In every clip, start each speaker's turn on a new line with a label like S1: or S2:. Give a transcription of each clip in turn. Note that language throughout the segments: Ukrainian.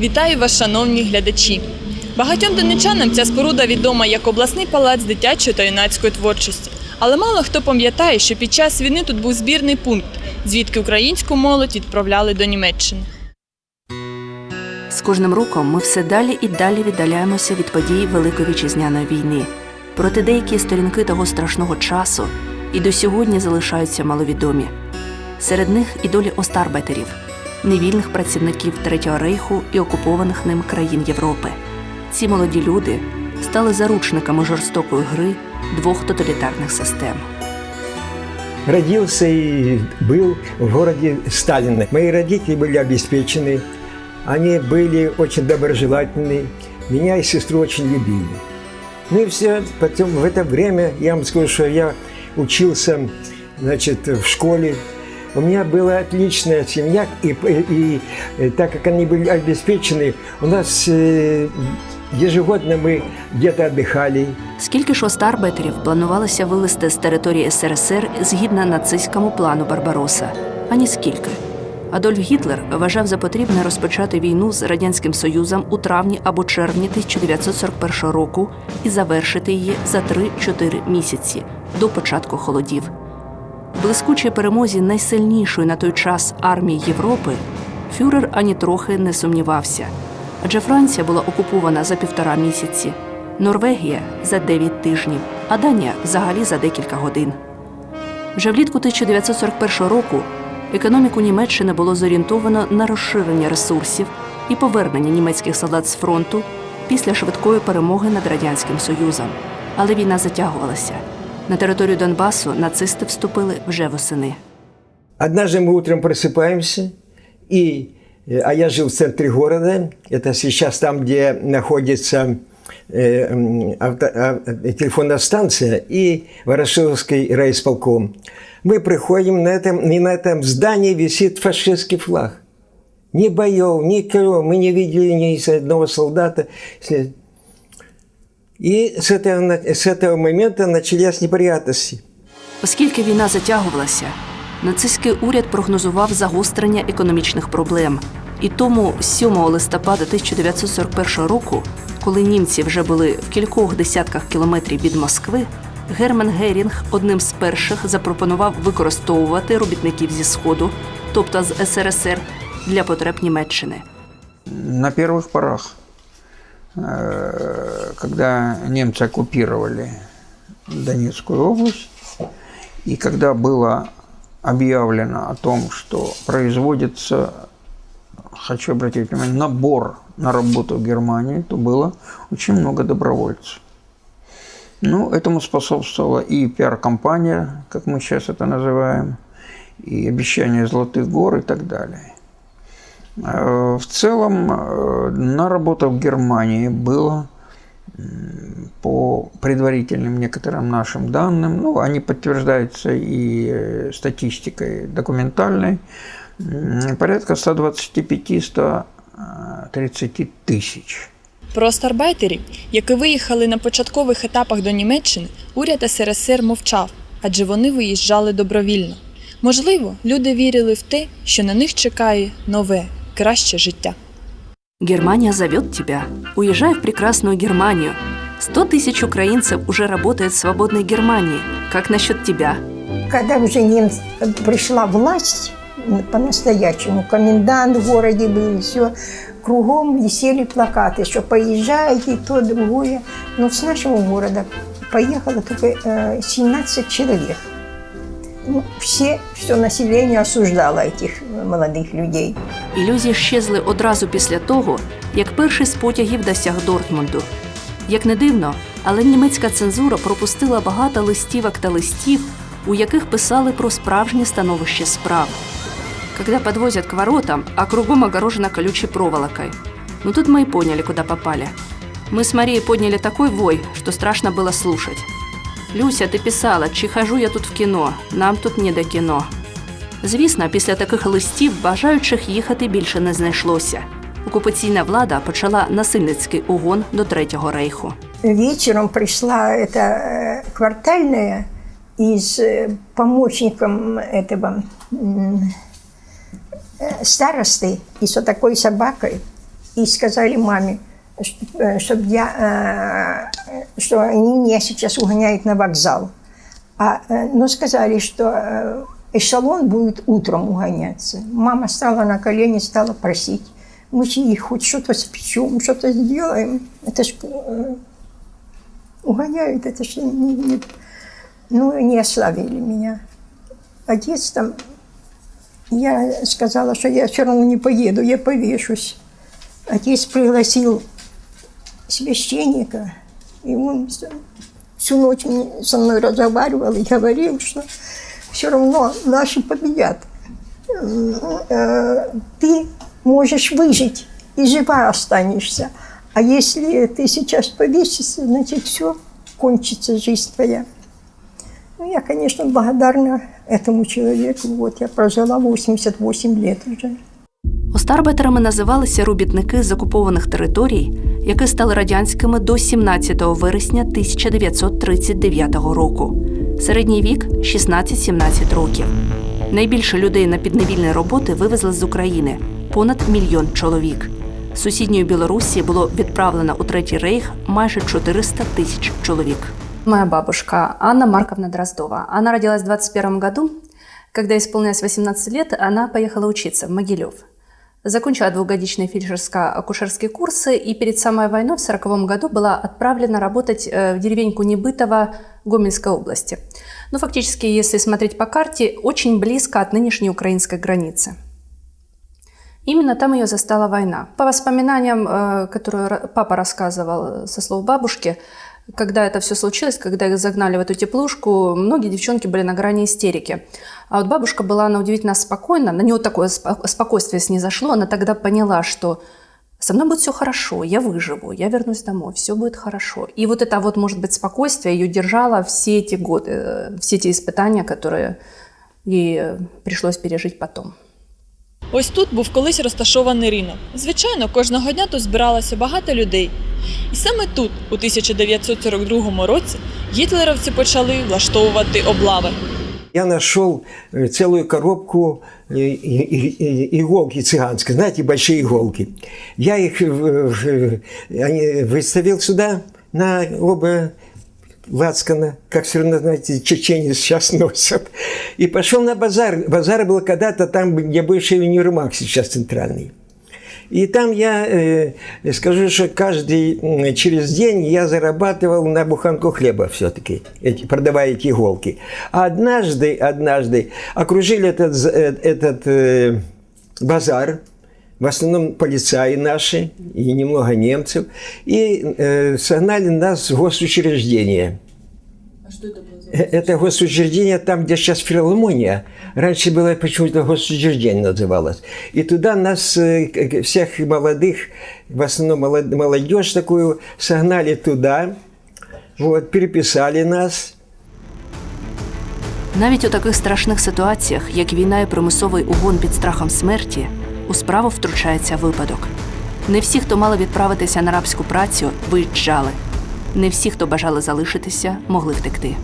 S1: Вітаю вас, шановні глядачі! Багатьом донечанам ця споруда відома як обласний палац дитячої та юнацької творчості. Але мало хто пам'ятає, що під час війни тут був збірний пункт, звідки українську молодь відправляли до Німеччини.
S2: З кожним роком ми все далі і далі віддаляємося від подій Великої вітчизняної війни. Проте деякі сторінки того страшного часу і до сьогодні залишаються маловідомі. Серед них і долі остарбайтерів, невільних працівників Третього рейху і окупованих ним країн Європи. Ці молоді люди стали заручниками жорстокої гри двох тоталітарних систем.
S3: Родился и был в городе Сталина. Мои родители были обеспечены, они были очень доброжелательны, меня и сестру очень любили. Ну и все, потом в это время, я вам скажу, что я учился значит, в школе, у меня была отличная семья, и, и, и так как они были обеспечены, у нас э, ежегодно мы где-то отдыхали,
S2: Скільки ж остарбайтерів планувалося вивезти з території СРСР згідно нацистському плану Барбароса? Ані скільки. Адольф Гітлер вважав за потрібне розпочати війну з Радянським Союзом у травні або червні 1941 року і завершити її за 3-4 місяці до початку холодів. Блискучій перемозі найсильнішої на той час армії Європи фюрер ані трохи не сумнівався, адже Франція була окупована за півтора місяці, Норвегія за 9 тижнів, а Данія взагалі за декілька годин. Вже влітку 1941 року економіку Німеччини було зорієнтовано на розширення ресурсів і повернення німецьких солдат з фронту після швидкої перемоги над Радянським Союзом. Але війна затягувалася. На територію Донбасу нацисти вступили вже восени.
S3: Однажды мы утром просыпаемся, и, э, а я жил в центре города, это сейчас там, где находится э, м, авто- а, э, телефонная станция и Ворошиловский райисполком. Мы приходим, на этом, и на этом здании висит фашистский флаг. Ни боев, ни кого, мы не видели ни одного солдата. И с этого, на- с этого момента начались неприятности.
S2: Оскільки війна затягувалася, нацистський уряд прогнозував загострення економічних проблем. І тому 7 листопада 1941 року, коли німці вже були в кількох десятках кілометрів від Москви, Герман Герінг одним з перших запропонував використовувати робітників зі сходу, тобто з СРСР, для потреб Німеччини.
S4: На первых порах, э, когда немцы оккупировали Донецкую область, и когда было объявлено о том, что производится, хочу обратить внимание, набор на работу в Германии, то было очень много добровольцев. Ну, этому способствовала и пиар-компания, как мы сейчас это называем, и обещание золотых гор и так далее. Э, В целом, э, на работу в Германии было, м, по предварительным некоторым нашим данным, ну, они подтверждаются и э, статистикой документальной, м, порядка 125-130 тысяч.
S1: Про остарбайтерів, які виїхали на початкових етапах до Німеччини, уряд СРСР мовчав, адже вони виїжджали добровільно. Можливо, люди вірили в те, що на них чекає нове, Краще життя.
S2: Германия зовет тебя. Уезжай в прекрасную Германию. Сто тысяч украинцев уже работают в свободной Германии. Как насчет тебя?
S5: Когда уже немц... пришла власть, м, по-настоящему, комендант в городе был, все, кругом висели плакаты, что поезжайте, то, другое. Но с нашего города поехало только э, 17 человек. Ну, все, все население осуждало этих э, молодых людей.
S2: Ілюзії щезли одразу після того, як перший з потягів досяг Дортмунду. Як не дивно, але німецька цензура пропустила багато листівок та листів, у яких писали про справжнє становище справ. Когда подвозят к воротам, а кругом огорожено колючей проволокой. Ну тут мы и поняли, куда попали. Мы с Марией подняли такой вой, что страшно было слушать. Люся, ти писала, чи хожу я тут в кіно, нам тут не до кіно. Звісно, після таких листів бажаючих їхати більше не знайшлося. Окупаційна влада почала насильницький угон до Третього рейху.
S5: Вечером пришла эта э, квартальная и с э, помощником этого м, э, старосты и с вот такой собакой и сказали маме, Чтобы я, э, что они меня сейчас угоняют на вокзал. А, э, но сказали, что э, эшелон будет утром угоняться. Мама стала на колени, стала просить. Мы их хоть что-то спечем, что-то сделаем. Это ж э, угоняют, это же не, не- Ну, не ослабили меня. Отец там, я сказала, что я все равно не поеду, я повешусь. Отец пригласил священника, и он с- всю ночь мне- со мной разговаривал и говорил, что все равно наши победят. Э, Ты можешь выжить и жива останешься. А если ты сейчас повесишься, значит, все, кончится жизнь твоя. Ну, я, конечно, благодарна этому человеку. Вот я прожила 88 лет уже.
S2: Остарбетерами називалися робітники з окупованих територій, які стали радянськими до 17 вересня 1939 року. Середній вік 16-17 років. Найбільше людей на підневільні роботи вивезли з України понад мільйон чоловік. З сусідньої Білорусі було відправлено у Третій рейх майже 400 тисяч чоловік.
S6: Моя бабушка Анна Марковна Дроздова. Она родилась в 21 году. Когда исполнилось 18 лет, она поехала учиться в Могилев. Закончила двухгодичные фельдшерско-акушерские курсы и перед самой войной в 1940 году была отправлена работать э, в деревеньку Небытово Гомельской области. Ну, фактически, если смотреть по карте, очень близко от нынешней украинской границы. Именно там ее застала война. По воспоминаниям, э, которые папа рассказывал со слов бабушки, когда это все случилось, когда их загнали в эту теплушку, многие девчонки были на грани истерики. А вот бабушка была, она удивительно спокойна, на нее такое спо- спокойствие снизошло, она тогда поняла, что со мной будет все хорошо, я выживу, я вернусь домой, все будет хорошо. И вот это вот, может быть, спокойствие ее держало все эти годы, э, все эти испытания, которые ей э, пришлось пережить потом.
S1: Ось тут був колись розташований ринок. Звичайно, кожного дня тут збиралося багато людей. І саме тут, у 1942 році, гітлерівці почали влаштовувати облави.
S3: Я нашел э, целую коробку э, и- и- и- иголки цыганской, знаете, большие иголки. Я их э, в- они выставил сюда на оба лацкана, как все равно, знаете, чеченец сейчас носят. И пошел на базар. Базар был когда-то там, где бывший универмаг сейчас центральный. И там я э, скажу, что каждый м, через день я зарабатывал на буханку хлеба все-таки, эти, продавая эти иголки. А однажды, однажды окружили этот, з- э, этот э, базар, в основном полицаи наши и немного немцев, и э, согнали нас в госучреждение. Э, Это госучреждение там, где сейчас филармония. Раньше было почему-то госучреждение называлось. И туда нас, э, к- всех молодых, в основном молод- молодежь такую, согнали туда, вот, переписали нас.
S2: Навіть у таких страшних ситуаціях, як війна і примусовий угон під страхом смерті, у справу втручається випадок. Не всі, хто мали відправитися на рабську працю, виїжджали. Не всі, хто бажали залишитися, могли втекти.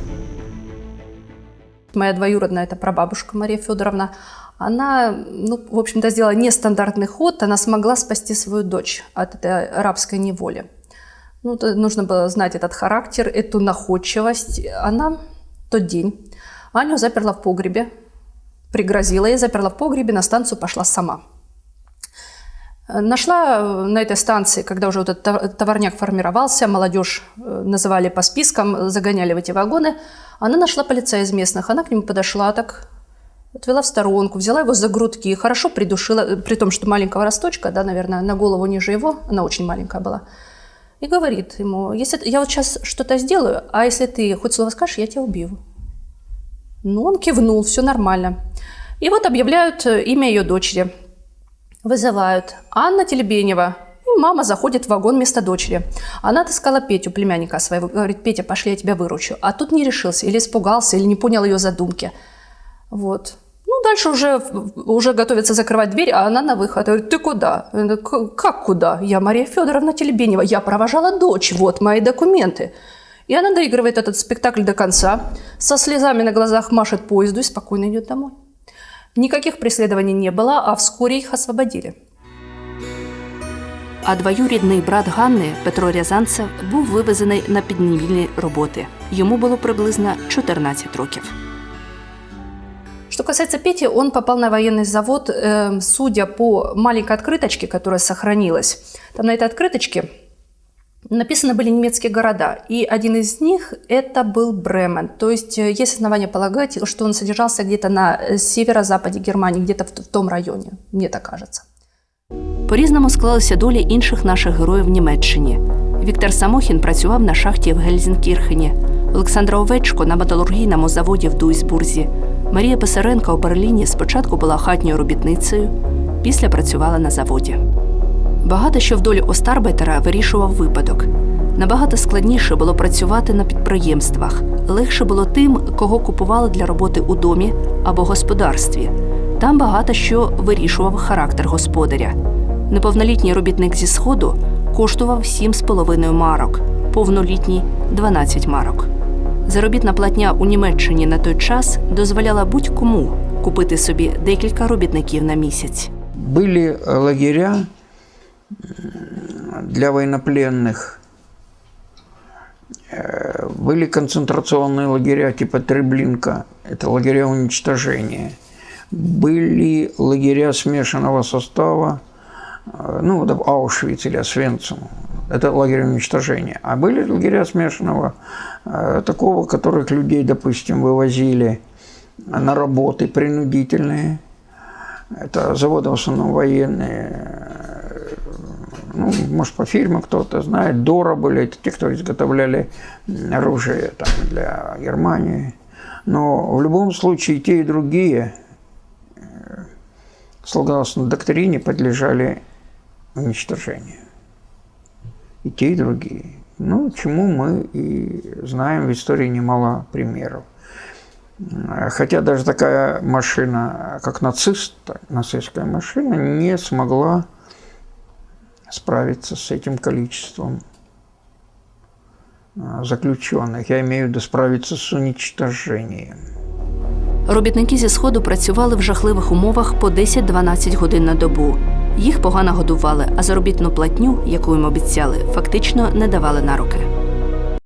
S6: Моя двоюродная, это прабабушка Мария Федоровна, она, ну, в общем-то, сделала нестандартный ход, она смогла спасти свою дочь от этой рабской неволи. Ну, нужно было знать этот характер, эту находчивость. Она тот день Аню заперла в погребе, пригрозила ей, заперла в погребе, на станцию пошла сама. Э, Нашла э, на этой станции, когда уже вот этот тов- товарняк формировался, молодежь э, называли по спискам, загоняли в эти вагоны, она нашла полицая из местных, она к нему подошла так, отвела в сторонку, взяла его за грудки, хорошо придушила, при том, что маленького росточка, да, наверное, на голову ниже его, она очень маленькая была, и говорит ему, если я вот сейчас что-то сделаю, а если ты хоть слово скажешь, я тебя убью. Ну, он кивнул, все нормально. И вот объявляют имя ее дочери. Вызывают. Анна Телебенева. И мама заходит в вагон вместо дочери. Она отыскала Петю, племянника своего. Говорит, Петя, пошли, я тебя выручу. А тут не решился, или испугался, или не понял ее задумки. Вот. Ну, дальше уже, уже готовится закрывать дверь, а она на выход. Говорит, ты куда? Я говорю, «К- Как куда? Я Мария Федоровна Телебенева. Я провожала дочь. Вот мои документы. И она доигрывает этот спектакль до конца, со слезами на глазах машет поезду и спокойно идет домой. Никаких преследований не было, а вскоре их освободили.
S2: А двоюрідний брат Ганни Петро Рязанцев був вивезений на підневільні роботи. Йому було приблизно 14 років.
S6: Что касается Пети, он попал на военный завод, э, судя по маленькой открыточке, которая сохранилась. Там на этой открыточке написаны были немецкие города, и один из них это был Бремен. То есть э, есть основания полагать, что он содержался где-то на э, северо-западе Германии, где-то в, т- в том районе, мне так кажется.
S2: По-різному склалися долі інших наших героїв в Німеччині. Віктор Самохін працював на шахті в Гельзенкірхені, Олександра Овечко на металургійному заводі в Дуйсбурзі. Марія Писаренко у Берліні спочатку була хатньою робітницею, після працювала на заводі. Багато що в долі Остарбетера вирішував випадок. Набагато складніше було працювати на підприємствах. Легше було тим, кого купували для роботи у домі або господарстві. Там багато що вирішував характер господаря. Неповнолітній робітник зі сходу коштував 7,5 марок, повнолітній 12 марок. Заробітна платня у Німеччині на той час дозволяла будь-кому купити собі декілька робітників на місяць.
S4: Были э, лагеря для военнопленных, Э, были концентрационные лагеря типа Треблинка, это лагеря уничтожения. Были лагеря смешанного состава, э, ну, Аушвиц или Освенцим, это лагерь уничтожения. А были лагеря смешанного э, такого, которых людей, допустим, вывозили на работы принудительные, это заводы в основном военные. Ну, может, по фильму кто-то знает. Дора были, это те, кто изготовляли оружие там, для Германии. Но в любом случае те, и другие, э, согласно доктрине, подлежали уничтожению. И те, и другие. Ну, чему мы и знаем в истории немало примеров. Хотя даже такая машина, как нацист, нацистская машина, не смогла справиться с этим количеством заключених. Я имею в виду справиться с уничтожением.
S2: Робітники зі сходу працювали в жахливих умовах по 10-12 годин на добу. Їх погано годували, а заробітну платню, яку їм обіцяли, фактично не давали на руки.